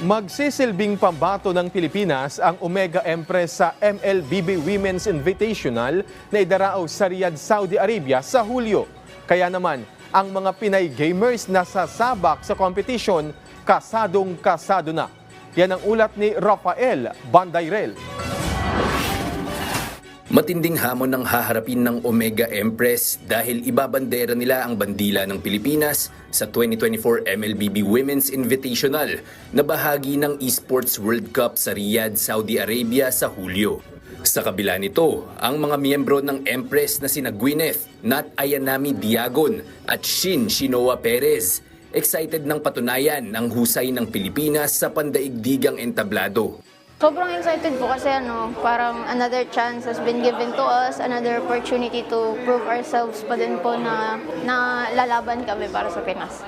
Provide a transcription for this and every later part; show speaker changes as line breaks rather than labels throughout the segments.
Magsisilbing pambato ng Pilipinas ang Omega Empress sa MLBB Women's Invitational na idarao sa Riyadh, Saudi Arabia sa Hulyo. Kaya naman, ang mga Pinay gamers na sasabak sa competition, kasadong kasado na. Yan ang ulat ni Rafael Bandayrel.
Matinding hamon ang haharapin ng Omega Empress dahil ibabandera nila ang bandila ng Pilipinas sa 2024 MLBB Women's Invitational na bahagi ng Esports World Cup sa Riyadh, Saudi Arabia sa Hulyo. Sa kabila nito, ang mga miyembro ng Empress na sina Gwyneth, Nat Ayanami Diagon at Shin Shinoa Perez excited ng patunayan ang husay ng Pilipinas sa pandaigdigang entablado.
Sobrang excited po kasi ano, parang another chance has been given to us, another opportunity to prove ourselves pa din po na, na lalaban kami para sa Pinas.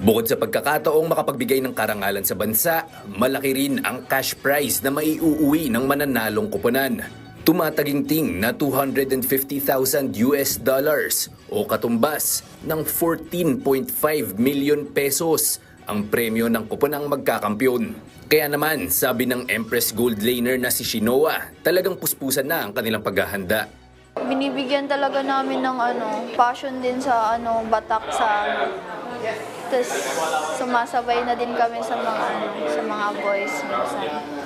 Bukod sa pagkakataong makapagbigay ng karangalan sa bansa, malaki rin ang cash prize na maiuuwi ng mananalong kuponan. Tumataginting na 250,000 US dollars o katumbas ng 14.5 million pesos ang premyo ng kuponang magkakampyon. Kaya naman, sabi ng Empress Gold Laner na si Shinoa, talagang puspusan na ang kanilang paghahanda.
Binibigyan talaga namin ng ano, passion din sa ano, batak sa. Tapos sumasabay na din kami sa mga ano, sa mga boys minsan.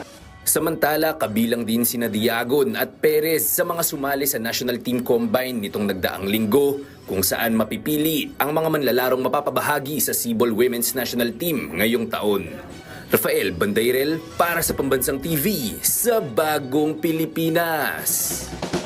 Samantala, kabilang din sina Diagon at Perez sa mga sumali sa National Team Combine nitong nagdaang linggo kung saan mapipili ang mga manlalarong mapapabahagi sa Cebol Women's National Team ngayong taon. Rafael Bandayrel para sa Pambansang TV sa Bagong Pilipinas.